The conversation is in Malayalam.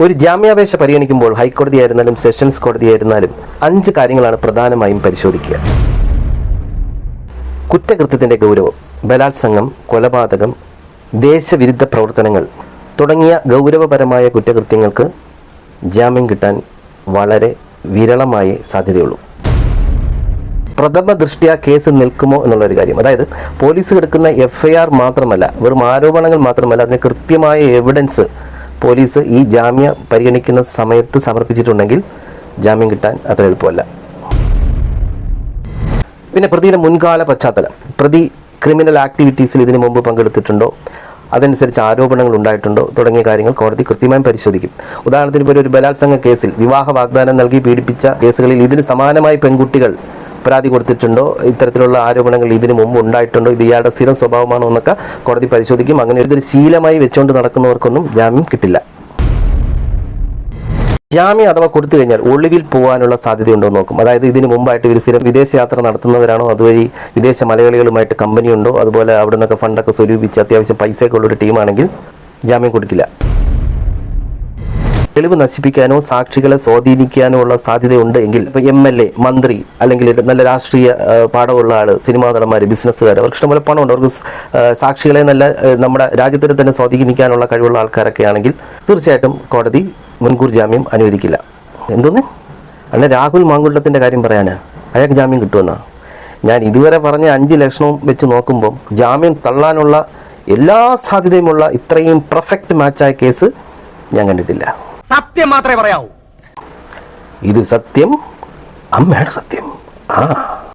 ഒരു ജാമ്യാപേക്ഷ പരിഗണിക്കുമ്പോൾ ഹൈക്കോടതി ആയിരുന്നാലും സെഷൻസ് കോടതി ആയിരുന്നാലും അഞ്ച് കാര്യങ്ങളാണ് പ്രധാനമായും പരിശോധിക്കുക. കുറ്റകൃത്യത്തിന്റെ ഗൗരവം ബലാത്സംഗം കൊലപാതകം ദേശവിരുദ്ധ പ്രവർത്തനങ്ങൾ തുടങ്ങിയ ഗൗരവപരമായ കുറ്റകൃത്യങ്ങൾക്ക് ജാമ്യം കിട്ടാൻ വളരെ വിരളമായി സാധ്യതയുള്ളൂ. പ്രഥമ ദൃഷ്ടിയാ കേസ് നിൽക്കുമോ എന്നുള്ള ഒരു കാര്യം. അതായത് പോലീസ് എടുക്കുന്ന എഫ്ഐആർ മാത്രമല്ല വെറും ആരോപണങ്ങൾ മാത്രമല്ല അതിന് കൃത്യമായ എവിഡൻസ് പോലീസ് ഈ ജാമ്യം പരിഗണിക്കുന്ന സമയത്ത് സമർപ്പിച്ചിട്ടുണ്ടെങ്കിൽ ജാമ്യം കിട്ടാൻ അത്ര എളുപ്പമല്ല. പിന്നെ പ്രതിയുടെ മുൻകാല പശ്ചാത്തലം. പ്രതി ക്രിമിനൽ ആക്ടിവിറ്റീസിൽ ഇതിനു മുമ്പ് പങ്കെടുത്തിട്ടുണ്ടോ? അതനുസരിച്ച് ആരോപണങ്ങൾ ഉണ്ടായിട്ടുണ്ടോ? തുടങ്ങിയ കാര്യങ്ങൾ കോടതി കൃത്യമായി പരിശോധിക്കും. ഉദാഹരണത്തിന് പോലെ ഒരു ബലാത്സംഗ കേസിൽ വിവാഹ വാഗ്ദാനം നൽകി പീഡിപ്പിച്ച കേസുകളിൽ ഇതിന് സമാനമായി പെൺകുട്ടികൾ പരാതി കൊടുത്തിട്ടുണ്ടോ? ഇത്തരത്തിലുള്ള ആരോപണങ്ങൾ ഇതിനു മുമ്പ് ഉണ്ടായിട്ടുണ്ടോ? ഇത് ഇയാളുടെ സ്ഥിരം സ്വഭാവമാണോ എന്നൊക്കെ കോടതി പരിശോധിക്കും. അങ്ങനെ ഇതൊരു ശീലമായി വെച്ചുകൊണ്ട് നടക്കുന്നവർക്കൊന്നും ജാമ്യം കിട്ടില്ല. ജാമ്യം അഥവാ കൊടുത്തു കഴിഞ്ഞാൽ ഒളിവിൽ പോകാനുള്ള സാധ്യതയുണ്ടോ നോക്കും. അതായത് ഇതിന് മുമ്പായിട്ട് ഇവർ സ്ഥിരം വിദേശയാത്ര നടത്തുന്നവരാണോ? അതുവഴി വിദേശ മലയാളികളുമായിട്ട് കമ്പനിയുണ്ടോ അതുപോലെ അവിടെ നിന്നൊക്കെ ഫണ്ടൊക്കെ സ്വരൂപിച്ച് അത്യാവശ്യം പൈസയൊക്കെ ഉള്ളൊരു ടീമാണെങ്കിൽ ജാമ്യം കൊടുക്കില്ല. തെളിവ് നശിപ്പിക്കാനോ സാക്ഷികളെ സ്വാധീനിക്കാനോ ഉള്ള സാധ്യതയുണ്ട് എങ്കിൽ എം എൽ എ മന്ത്രി അല്ലെങ്കിൽ നല്ല രാഷ്ട്രീയ പാഠമുള്ള ആൾ സിനിമാ നടന്മാർ ബിസിനസ്സുകാർ അവർക്ക് ഇഷ്ടംപോലെ പണമുണ്ട്. അവർക്ക് സാക്ഷികളെ നല്ല നമ്മുടെ രാജ്യത്തിന് തന്നെ സ്വാധീനിക്കാനുള്ള കഴിവുള്ള ആൾക്കാരൊക്കെ ആണെങ്കിൽ തീർച്ചയായിട്ടും കോടതി മുൻകൂർ ജാമ്യം അനുവദിക്കില്ല. എന്തോന്ന്? അല്ല രാഹുൽ മാങ്കുണ്ടത്തിന്റെ കാര്യം പറയാനാ. അയാൾക്ക് ജാമ്യം കിട്ടുമെന്നാ. ഞാൻ ഇതുവരെ പറഞ്ഞ അഞ്ച് ലക്ഷണവും വെച്ച് നോക്കുമ്പോൾ ജാമ്യം തള്ളാനുള്ള എല്ലാ സാധ്യതയുമുള്ള ഇത്രയും പെർഫെക്റ്റ് മാച്ചായ കേസ് ഞാൻ കണ്ടിട്ടില്ല. സത്യം മാത്രമേ പറയാവൂ. ഇത് സത്യം? അമ്മയുടെ സത്യം. ആ.